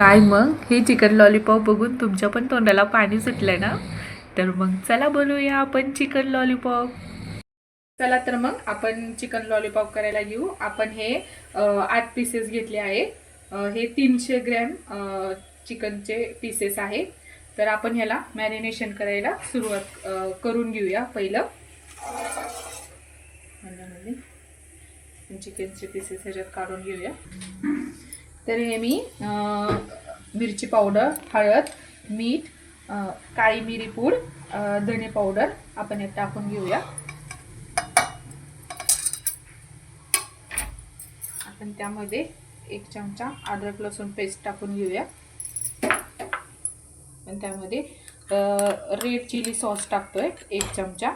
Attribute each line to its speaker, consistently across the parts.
Speaker 1: काय मग? हे चिकन लॉलीपॉप बघून तुमच्या पण तोंडाला पाणी सुटलंय ना? तर मग चला बोलूया आपण चिकन लॉलीपॉप. चला तर मग आपण चिकन लॉलीपॉप करायला घेऊ. आपण हे आठ पीसेस घेतले आहे. हे तीनशे ग्रॅम चिकनचे पीसेस आहे तर आपण ह्याला मॅरिनेशन करायला सुरुवात करून घेऊया पहिलं. चिकनचे पीसेस ह्याच्यात काढून घेऊया. तर हे मी मिरची पावडर हळद मीठ काळी मिरी पूड धणे पावडर आपण एक टाकून घेऊया. आपण त्यामध्ये एक चमचा अद्रक लसूण पेस्ट टाकून घेऊया. आणि त्यामध्ये रेड चिली सॉस टाकतोय एक चमचा.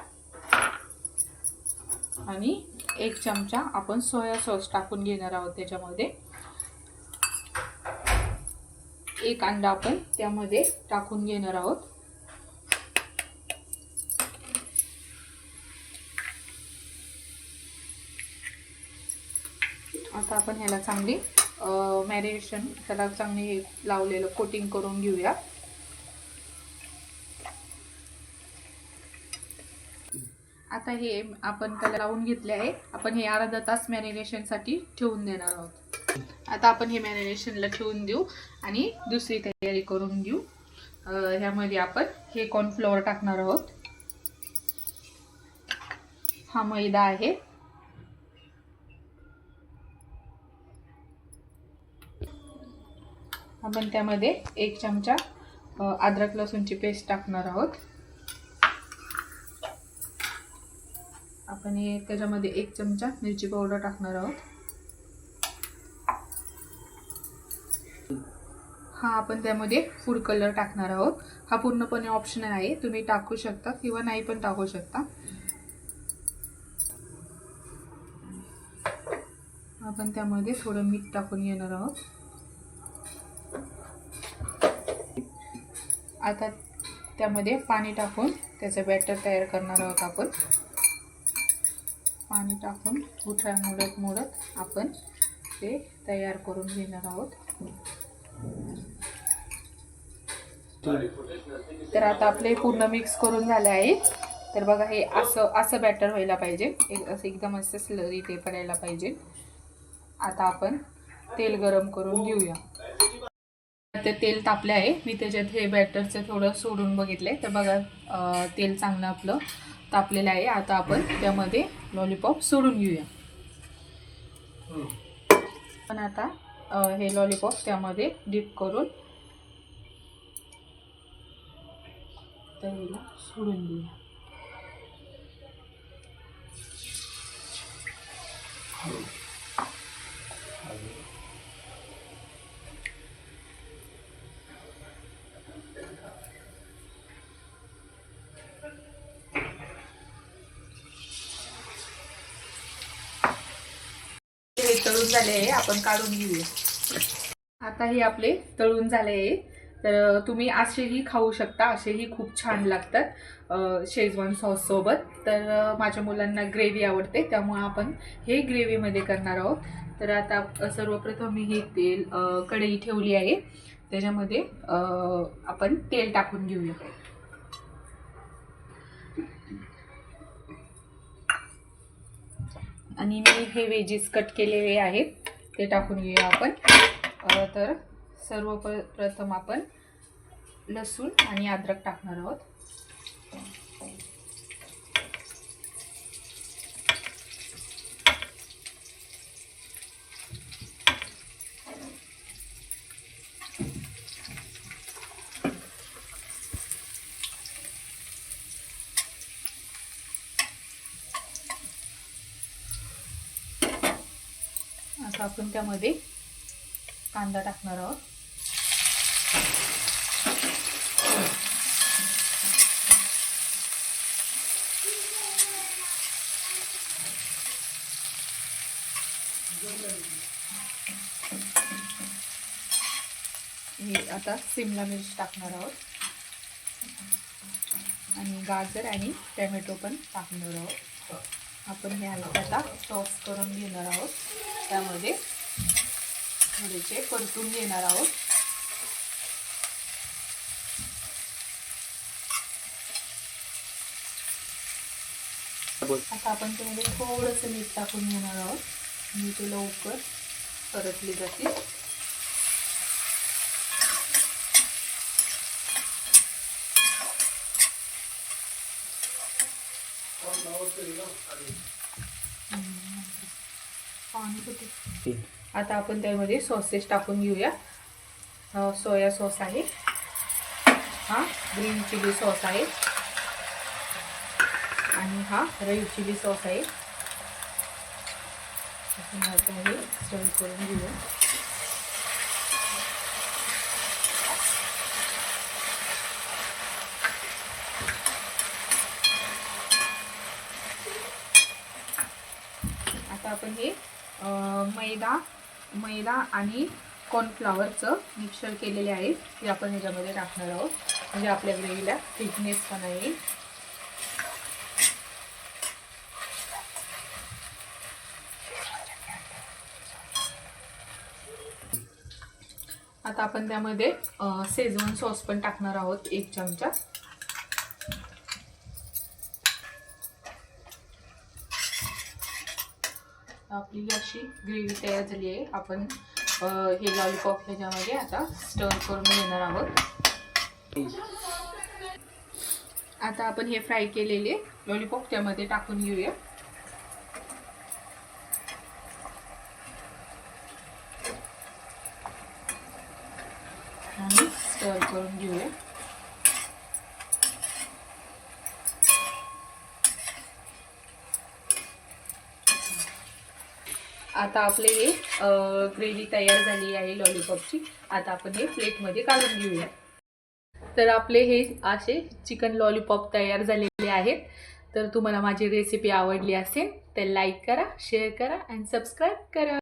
Speaker 1: आणि एक चमचा आपण सोया सॉस टाकून घेणार आहोत त्याच्यामध्ये. एक अंडा आपण त्यामध्ये टाकून घेणार आहोत. आता आपण ह्याला चांगली मॅरिनेशन त्याला चांगली हे लावलेलं कोटिंग करून घेऊया. आता हे आपण त्याला लावून घेतले आहे. आपण हे अर्धा तास मॅरिनेशनसाठी ठेवून देणार आहोत. आता आपण हे मॅरिनेशनला ठेवून देऊ आणि दुसरी तयारी करून घेऊ. ह्यामध्ये आपण हे कॉर्नफ्लॉवर टाकणार आहोत. हा मैदा आहे. आपण त्यामध्ये एक चमचा अद्रक लसूणची पेस्ट टाकणार आहोत. आपण त्याच्यामध्ये एक चमचा मिरची पावडर टाकणार आहोत. हा आपण त्यामध्ये फूड कलर टाकणार आहोत. हा पूर्णपणे ऑप्शनल आहे. तुम्ही टाकू शकता किंवा नाही पण टाकू शकता. आपण त्यामध्ये थोडं मीठ टाकून घेणार आहोत. आता त्यामध्ये पाणी टाकून त्याचं बॅटर तयार करणार आहोत आपण. पाणी टाकून उठा मोडत मोडत आपण ते तयार करून घेणार आहोत. तर आता आपले पूर्ण मिक्स करून झाले आहे तर बघा हे असं असं बॅटर व्हायला पाहिजे. एक असं एकदम असं स्लरी ते पडायला पाहिजे. आता आपण तेल गरम करून घेऊया. ते तेल तापले आहे. मी त्याच्यात हे बॅटरचं थोडं सोडून बघितलंय. तर बघा तेल चांगलं आपलं तापलेलं आहे. आता आपण त्यामध्ये लॉलीपॉप सोडून घेऊया. पण आता हे लॉलीपॉप त्यामध्ये डीप करून तळीला सोडून देऊया. हे तळून झाले आहे आपण काढून घेऊया. आता हे आपले तळून झाले आहे. तर तुम्ही असेही खाऊ शकता असेही खूप छान लागतात अ, शेजवान सॉस सोबत. तर माझ्या मुलांना ग्रेव्ही आवडते त्यामुळे आपण हे ग्रेव्हीमध्ये करणार आहोत. तर आता सर्वप्रथम मी हे तेल कढई ठेवली आहे. त्याच्यामध्ये आपण तेल टाकून घेऊया. आणि मी हे वेजीस कट केलेले आहेत ते टाकून घेऊया आपण. तर सर्वप्रथम आपण लसूण आणि अद्रक टाकणार आहोत. आता आपण त्यामध्ये कांदा टाकणार आहोत. मी आता सिमला मिर्च टाकणार आहोत. आणि गाजर आणि टॅमॅटो पण टाकणार आहोत. आपण हे आता टॉस करून घेणार आहोत. त्यामध्ये थोडेसे परतून घेणार आहोत. आता आपण त्यामध्ये थोडंसं मीठ टाकून घेणार आहोत. मी ते लवकर परतली जाते आता आपण त्यामध्ये सॉसेस टाकून घेऊया. सोया सॉस आहे. हा ग्रीन चिली सॉस आहे. आणि हा रेड चिली सॉस आहे. आपण आता हे सर्व करून घेऊया आता आपण हे मैदा मैदा आणि कॉर्नफ्लावरचं मिक्सर केलेले आहे. ते आपण ह्याच्यामध्ये टाकणार आहोत. म्हणजे आपल्या ग्रेव्हीला थिकनेस पण येईल आता आपण त्यामध्ये अ, सॉस पण टाकणार आहोत. एक चमचा. आपली अशी ग्रेव्ही तयार झाली आहे आपण हे लॉलीपॉप ह्याच्यामध्ये आता स्टर करून घेणार आहोत. आता आपण हे फ्राय केलेले लॉलीपॉप त्यामध्ये टाकून घेऊया. आणि स्टर करून घेऊया. आता आपले हे ग्रेव्ही तयार झाली आहे लॉलीपॉपची आता आपण हे प्लेटमध्ये काढून घेऊया. तर आपले हे असे चिकन लॉलीपॉप तयार झालेले आहेत. तर तुम्हाला माझी रेसिपी आवडली असेल तर लाईक करा शेअर करा आणि सबस्क्राईब करा.